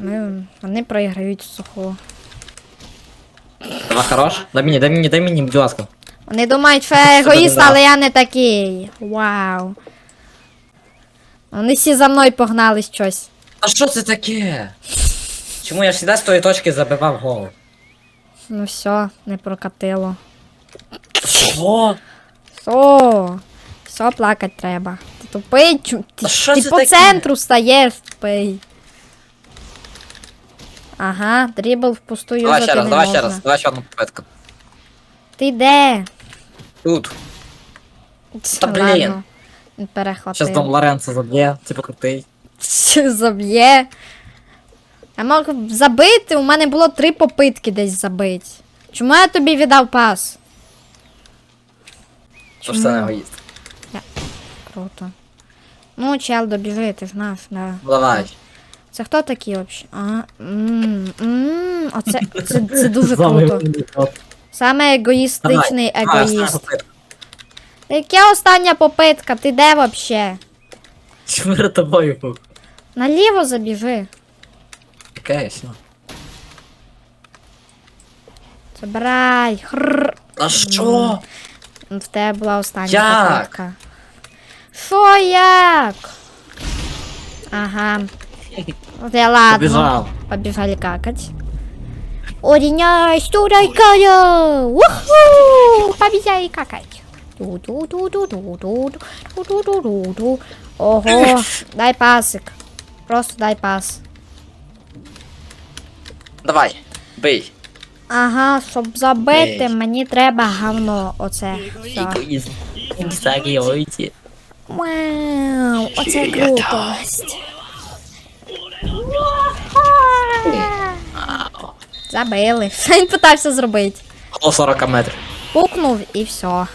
Ми, вони проіграють сухо. Хорош. Дай мені, дай мені, дай мені, будь ласка. Вони думають, що я егоїст, але я не такий. Вау. Вони всі за мною погнали щось. А що це таке? Чому я ж завжди з тої точки забивав гол? Ну все, не прокатило. Що? Все, все плакать треба. Ти тупий, чу- ти, А що ти це по таке? центру стаєш, тупий. Ага, дрібл в пусту Давай ще раз, давай ще раз, давай ще одну попитку. Ти де? Тут. Ц, блін. ладно, Щас Перехватив. Дом Лоренцо заб'є, типу крутий. Чи заб'є? Я мог забити, у мене було три попитки десь забити. Чому я тобі віддав пас? Що ж це не Чому? егоїст. Круто. Ну, чел, добіжи, ти знаєш, да. Ну давай. Це хто такі взагалі? Ага. Мм, мм, оце це, це дуже круто. Саме егоїстичний егоїст. Яка остання попитка? Ти де вообще? Чому тобою був? Наліво забіжи. Окей, все. Забирай. Хрррр. А що? В тебе була остання Як? попитка. Що як? Ага. Да ладно. Побежал. Побежали какать. Ориняй, стурайкая! Уху! Побежали какать. Ого, дай пасик. Просто дай пас. Давай, бей! Ага, щоб забити, Бей. мені треба говно. Оце. Так. Вау, оце Чия. Забили. Він питався зробити? Коло 40 метрів. Пукнув і все.